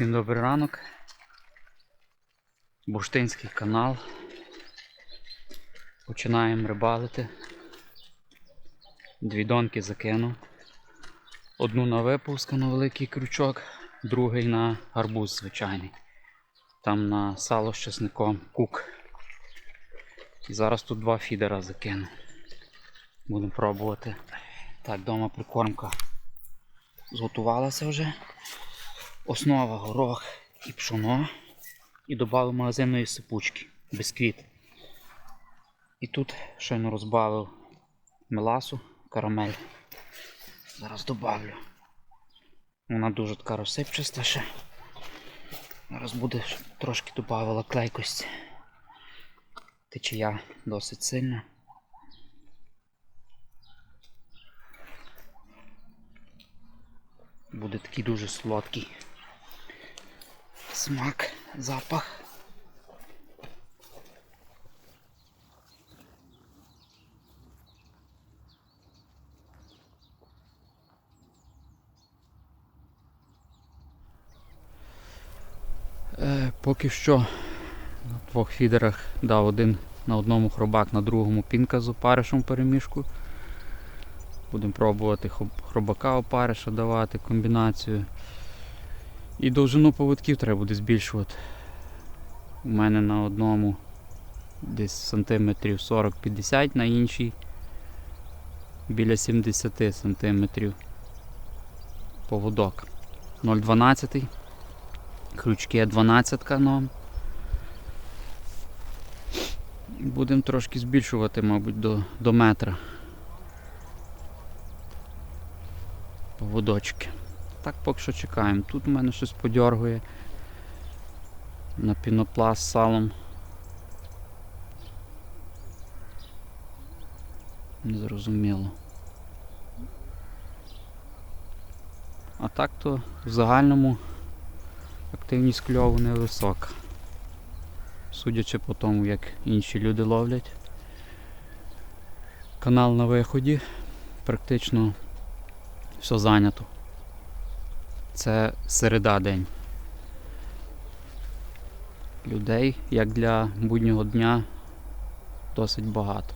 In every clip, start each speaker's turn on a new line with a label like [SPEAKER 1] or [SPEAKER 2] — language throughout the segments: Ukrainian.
[SPEAKER 1] Всім добрий ранок. Бурштинський канал. Починаємо рибалити. Дві донки закинув. Одну на випуск на великий крючок, другий на гарбуз звичайний. Там на сало з чесником кук. Зараз тут два фідера закину. Будемо пробувати. Так, вдома прикормка зготувалася вже. Основа горох і пшоно. І додав магазинної сипучки, бісквіт. І тут щойно розбавив меласу, карамель. Зараз добавлю. Вона дуже така розсипчаста ще. Зараз буде трошки додавала клейкості. Течія досить сильна. Буде такий дуже солодкий смак, запах. Е, поки що на двох фідерах дав один на одному хробак, на другому пінка з опаришем перемішку. Будемо пробувати хробака опариша давати комбінацію. І довжину поводків треба буде збільшувати. У мене на одному десь сантиметрів 40-50, на іншій біля 70 сантиметрів поводок. 0,12. Крючки 12 но. Будемо трошки збільшувати, мабуть, до, до метра. Поводочки. Так поки що чекаємо. Тут у мене щось подьоргує на пінопласт салом. Незрозуміло. А так то в загальному активність кльову невисока. Судячи по тому, як інші люди ловлять. Канал на виході. Практично все зайнято. Це середа день. Людей, як для буднього дня, досить багато.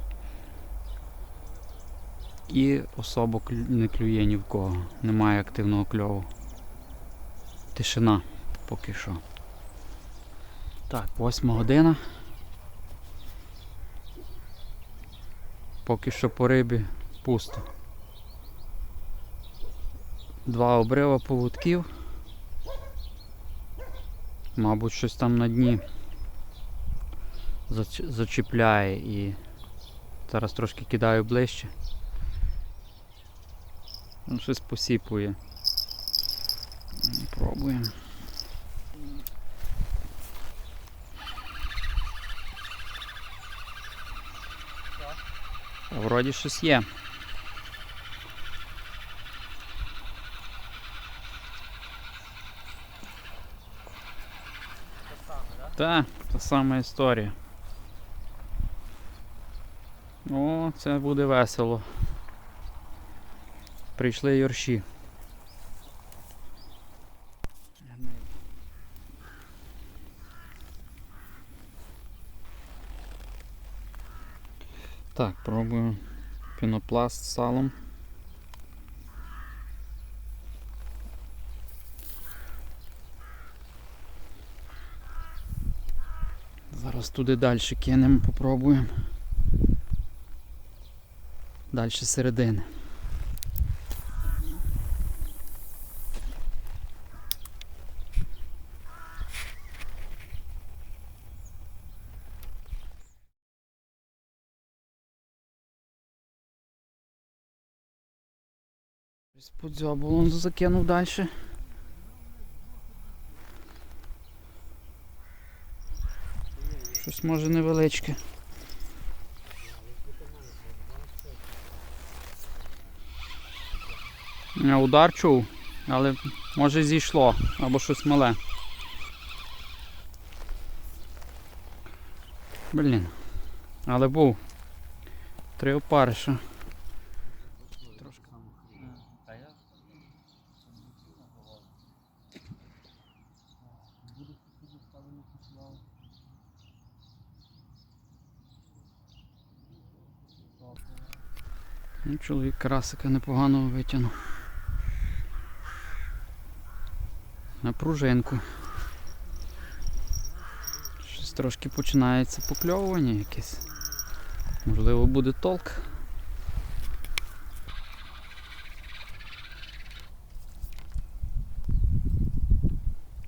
[SPEAKER 1] І особо не клює ні в кого. Немає активного кльову. Тишина поки що. Так, восьма година. Поки що по рибі пусто. Два обрива поводків. Мабуть, щось там на дні зачіпляє і зараз трошки кидаю ближче. Ну, щось посіпує. Пробуємо. Вроді щось є. Так, та сама історія. О, це буде весело. Прийшли юрші. Так, пробую пінопласт з салом. Зараз туди далі кинемо, попробуємо. Далі середини. Подзьобулон закинув далі. Щось може невеличке. Я удар чув, але може зійшло або щось мале. Блін. Але був. Три опариша. Ну, чоловік карасика непоганого витягнув. На пружинку. Щось трошки починається покльовування якесь. Можливо буде толк.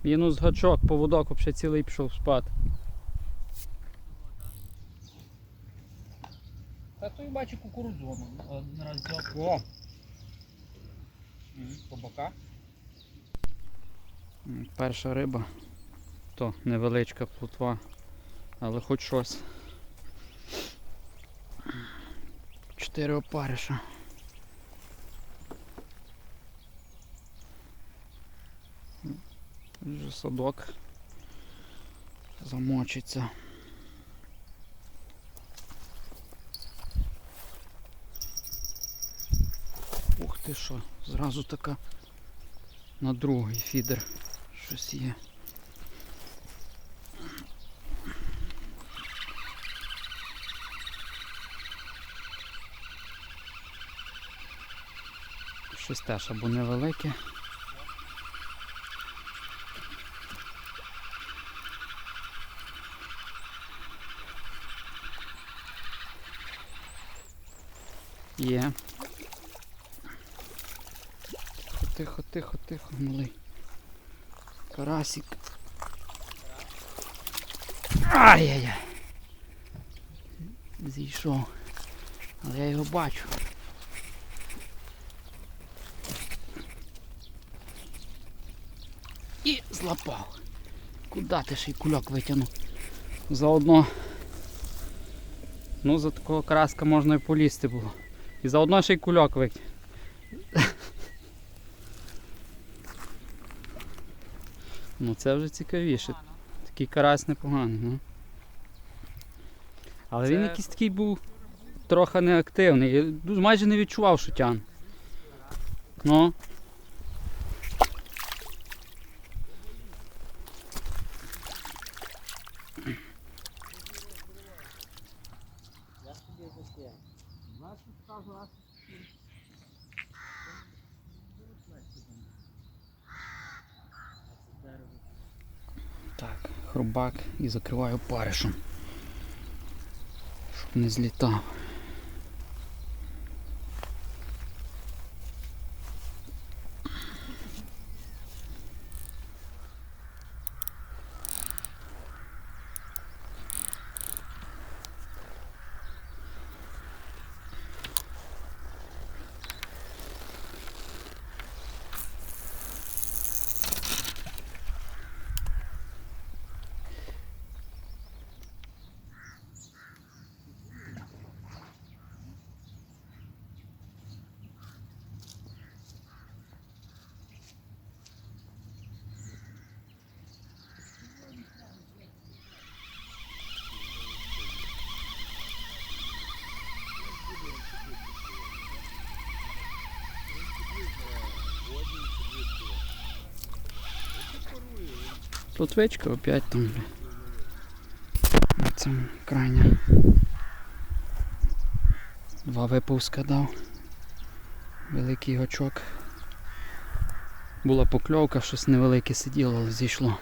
[SPEAKER 1] Мінус гачок, поводок взагалі цілий пішов спати.
[SPEAKER 2] Та то я бачу кукурудзону. Один раз взяв. О! М,
[SPEAKER 1] Перша риба, то невеличка плотва, але хоч щось. Чотири опариша. Вже садок замочиться. Ти що, зразу така на другий фідер щось є. Щось теж або невелике. Є. Тихо, тихо, тихо, тихо, малий. Карасик. Ай-яй-яй. Зійшов. Але я його бачу. І злапав. Куда ти ще й кульок витягнув? Заодно. Ну, за такого караска можна і полізти було. І заодно ще й кульок витягнув. Ну це вже цікавіше. Такий карась непоганий, ну. Але він якийсь такий був трохи неактивний. Я майже не відчував, що тяне. Ну.
[SPEAKER 2] Я собі таке. Вас скажу, раз.
[SPEAKER 1] Так, хробак і закриваю паришем. Щоб не злітав. Плотвичка опять там. цьому крайня. Два випуска дав. Великий гачок. Була покльовка, щось невелике сиділо, але зійшло.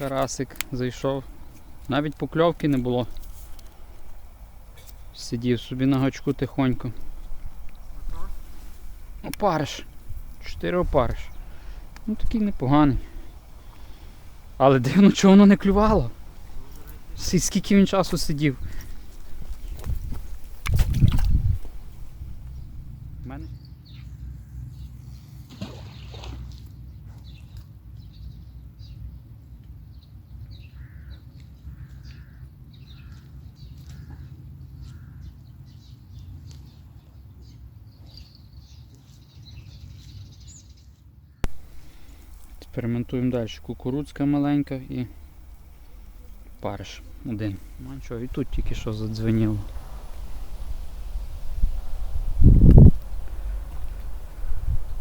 [SPEAKER 1] Карасик зайшов. Навіть покльовки не було. Сидів собі на гачку тихонько. Опариш. Чотири опариш. Ну такий непоганий. Але дивно, чого воно не клювало. Скільки він часу сидів. У мене? Експериментуємо далі. Кукурудзка маленька і париш один. Ну нічого, і тут тільки що задзвеніло.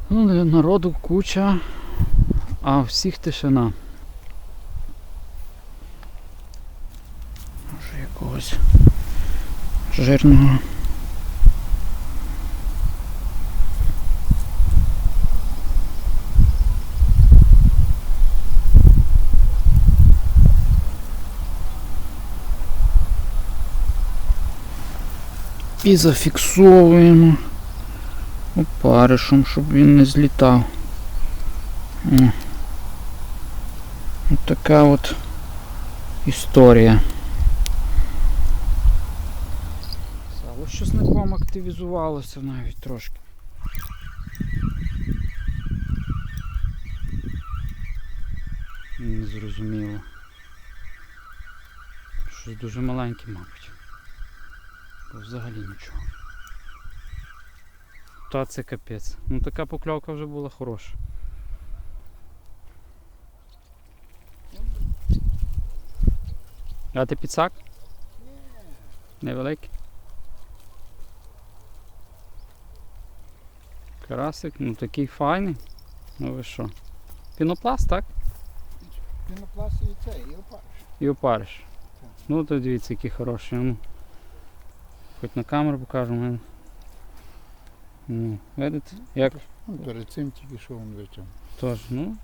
[SPEAKER 1] Ну, народу куча, а всіх тишина. Може якогось жирного. І зафіксовуємо опаришем, щоб він не злітав. Ось така от історія. Сало з часником активізувалося навіть трошки. Не зрозуміло. Щось дуже маленьке, мабуть. Взагалі нічого. Та це капець. Ну така покльовка вже була хороша. А ти підсак? Невеликий. Карасик, ну такий файний. Ну ви що? Пінопласт, так?
[SPEAKER 3] Пінопласт і це, і опариш.
[SPEAKER 1] І опариш. Ну то дивіться, який хороший. Ну, хоч на камеру покажу. мене. Ну, видите? Як
[SPEAKER 3] Ну, перед цим тільки що він витягнув.
[SPEAKER 1] Тож, ну.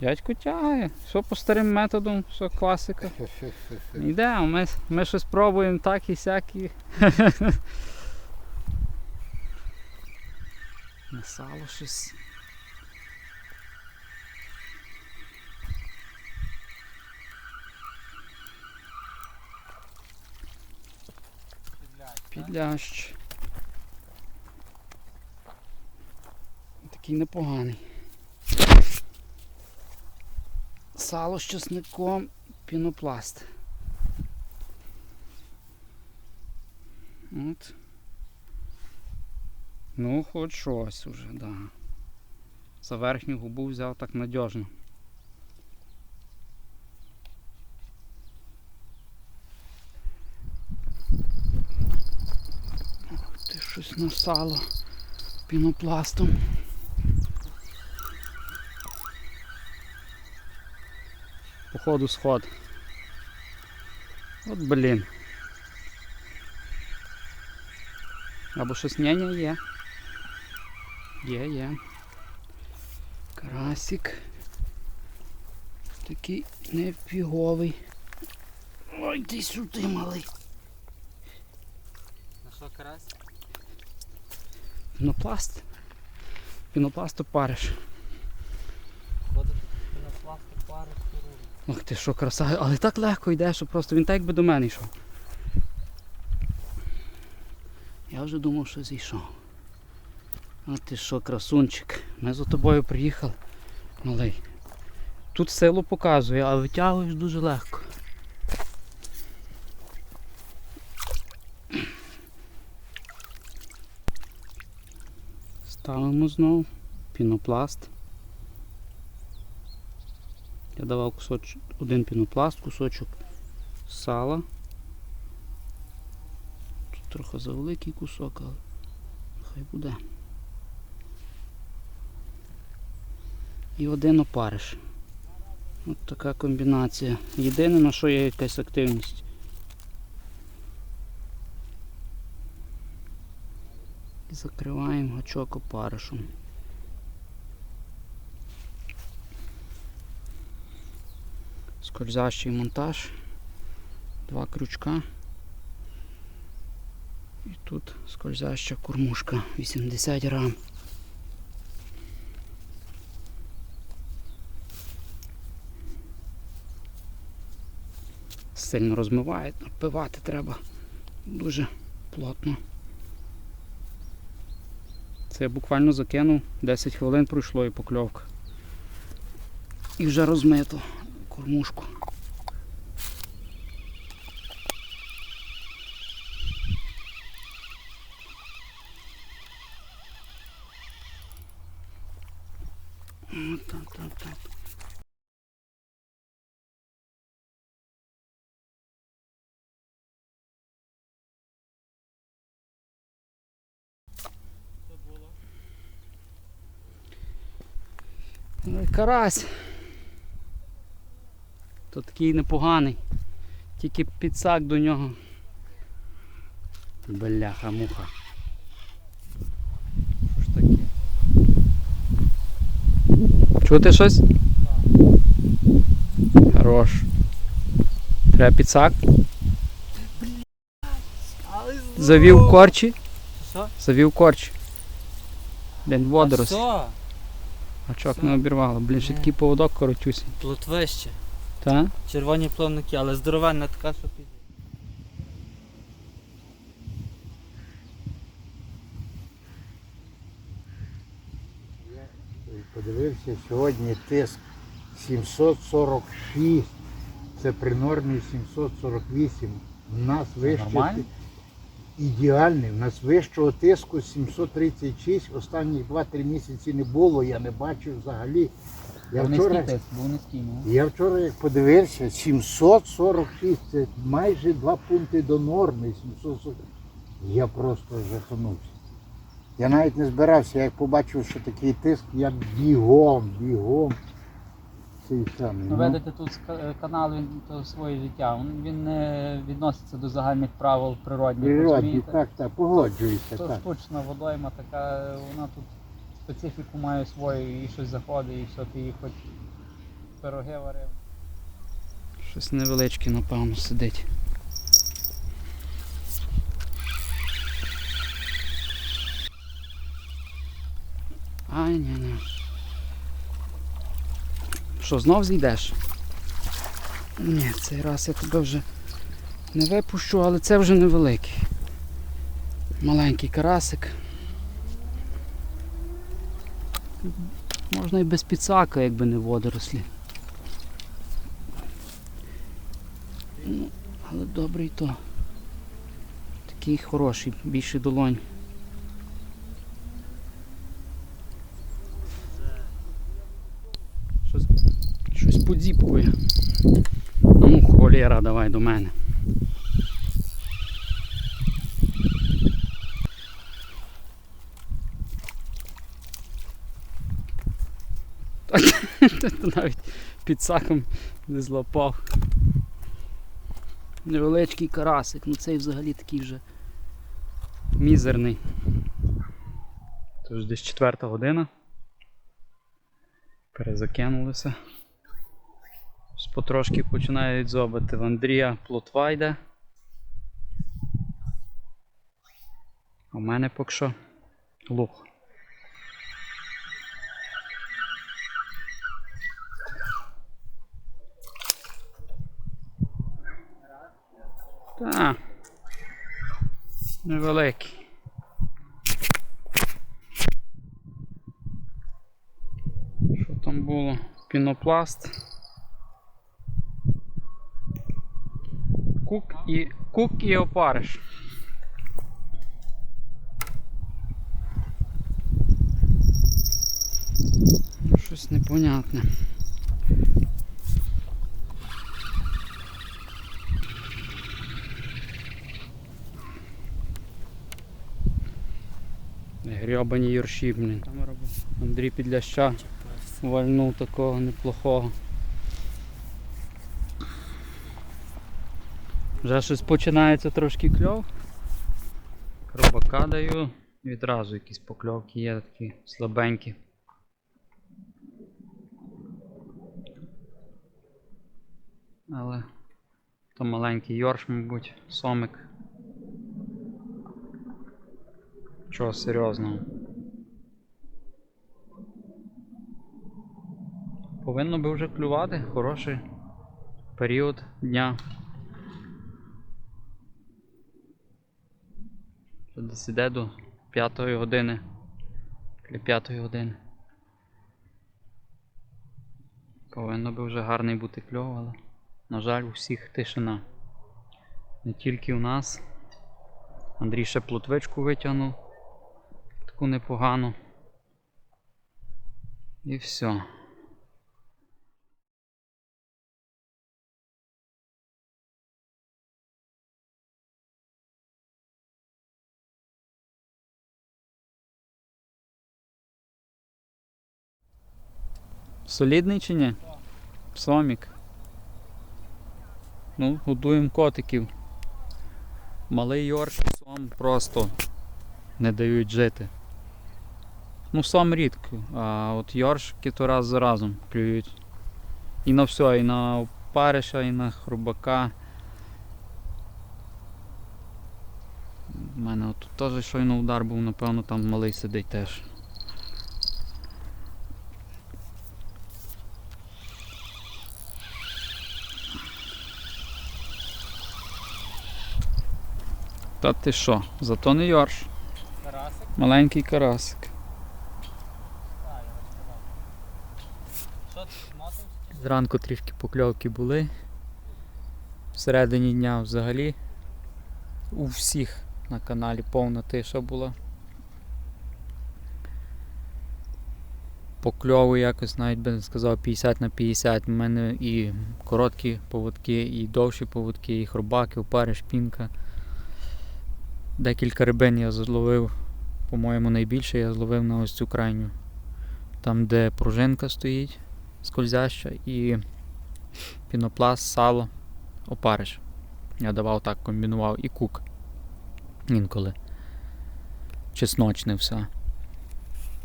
[SPEAKER 1] Дядько тягає. Все по старим методам, все класика. Йде, а ми, ми щось пробуємо так і сяк і. На сало щось. Підлящ. Такий непоганий. Сало з чесником, пінопласт. От. Ну, хоч щось уже, да. За верхню губу взяв так надіжно. Ох, ти щось насало пінопластом. Походу сход. От блін. Або щось няня є. Є, є. Карасик. Такий невпіговий. Ой, ти сюди малий.
[SPEAKER 2] На що карась?
[SPEAKER 1] Пінопласт. Пінопласт опариш.
[SPEAKER 2] Ходити пінопласт і пари.
[SPEAKER 1] Ох ти що, краса, але так легко йде, що просто він так якби до мене йшов. Я вже думав, що зійшов. А ти що, красунчик, ми за тобою приїхали. Малий. Тут силу показує, а витягуєш дуже легко. Ставимо знову пінопласт. Я давав кусочок, один пінопласт, кусочок сала. Тут трохи завеликий кусок, але хай буде. І один опариш. От така комбінація. Єдине на що є якась активність. Закриваємо гачок опаришем. скользящий монтаж, два крючка. І тут скользяща кормушка 80 грам. Сильно розмиває, напивати треба дуже плотно. Це я буквально закинув, 10 хвилин пройшло і покльовка. І вже розмито кормушку. Так, так, і карась. То такий непоганий. Тільки підсак до нього. Бляха муха. Що ж таке? Чути щось? Хорош. Треба підсак. Завів корчі.
[SPEAKER 2] Що?
[SPEAKER 1] Завів корчі. Блін, водорос.
[SPEAKER 2] Все,
[SPEAKER 1] Гачок
[SPEAKER 2] Що?
[SPEAKER 1] не обірвало. Блін, ще
[SPEAKER 2] Ні.
[SPEAKER 1] такий поводок коротюсий.
[SPEAKER 2] плотвище.
[SPEAKER 1] Та?
[SPEAKER 2] Червоні плавники, але здоровенна така, що піде.
[SPEAKER 3] Подивився сьогодні тиск 746. Це при нормі 748. У нас вище
[SPEAKER 1] нормально?
[SPEAKER 3] Ідеальний. У нас вищого тиску 736. Останні 2-3 місяці не було, я не бачив взагалі. Я вчора,
[SPEAKER 1] був низький, ну.
[SPEAKER 3] я вчора як подивився, 746, це майже 2 пункти до норми. 740. Я просто жаханувся. Я навіть не збирався, як побачив, що такий тиск, я бігом, бігом. Цей самий.
[SPEAKER 1] Ну,
[SPEAKER 3] ну.
[SPEAKER 1] ведете тут канал, він то своє життя. Він, не відноситься до загальних правил природних.
[SPEAKER 3] Природні, так, так, погоджуюся,
[SPEAKER 1] То
[SPEAKER 3] так.
[SPEAKER 1] штучна водойма така, вона тут специфіку має свою, і щось заходить, і все, ти її хоч пироги варив. Щось невеличке, напевно, сидить. Ай, ні, ні. Що, знов зійдеш? Ні, цей раз я тебе вже не випущу, але це вже невеликий. Маленький карасик. Можна і без підсака, якби не водорослі. Ну, але добрий то. Такий хороший, більший долонь. Щось, щось подзіпкує. Ну, холєра, давай до мене. Ти навіть під саком не злапав. Невеличкий карасик, ну цей взагалі такий вже мізерний. Тож десь четверта година. Перезакинулися. Потрошки починають зобити в Андрія Плотвайда. У мене поки що лух. Так. Невеликий. Що там було? Пінопласт. Кук і, кук і опариш. Щось непонятне. Грьобані юрші, блін. Андрій підляща вальнув такого неплохого. Вже щось починається трошки кльов. Кробака даю. Відразу якісь покльовки є такі слабенькі. Але то маленький йорш, мабуть, сомик. Чого серйозного? Повинно би вже клювати хороший період дня. Десь до 5 години. Для 5 години. Повинно би вже гарний бути кльов, але, на жаль, у всіх тишина. Не тільки у нас. Андрій ще плотвичку витягнув. Таку непогану. І все. Солідний чи ні? Сомік. Ну, годуємо котиків. Малий Йорк і сом просто не дають жити. Ну, сом рідко, а от йоршики то раз за разом клюють. І на все, і на опариша, і на хрубака. У мене тут теж щойно удар був, напевно, там малий сидить теж. Та ти що? Зато не йорш.
[SPEAKER 2] Карасик?
[SPEAKER 1] Маленький карасик. Зранку трішки покльовки були. Всередині дня взагалі у всіх на каналі повна тиша була. Покльову якось навіть би не сказав 50 на 50. У мене і короткі поводки, і довші поводки, і хробаки, опари, шпінка. Декілька рибин я зловив, по-моєму, найбільше я зловив на ось цю крайню. Там, де пружинка стоїть скользяща і пінопласт, сало, опариш. Я давав так, комбінував і кук. Інколи. Чесночне все.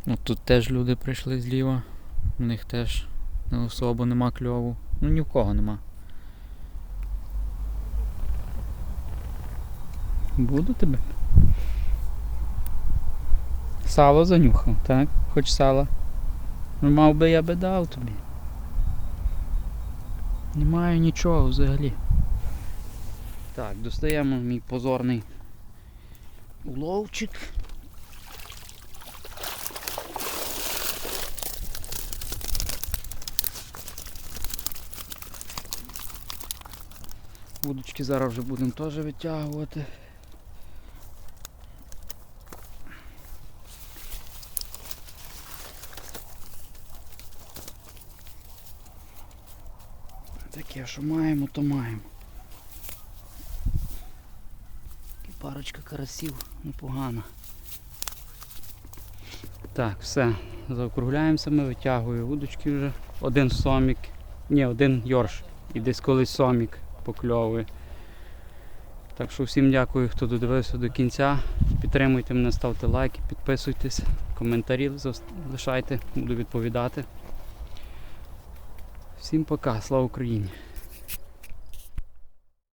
[SPEAKER 1] От тут теж люди прийшли зліва. У них теж особо нема кльову. Ну ні в кого нема. Буду тебе. Сало занюхав, так? Хоч сало. Ну, мав би я би дав тобі. Немає нічого взагалі. Так, достаємо мій позорний уловчик. Вудочки зараз вже будемо теж витягувати. Таке, що маємо, то маємо. І парочка карасів непогана. Так, все. Заокругляємося, ми витягую вудочки вже. Один сомік. Ні, один йорш. І десь колись сомік покльовує. Так що всім дякую, хто додивився до кінця. Підтримуйте мене, ставте лайки, підписуйтесь, коментарі лишайте, буду відповідати. Всім пока, слава Україні!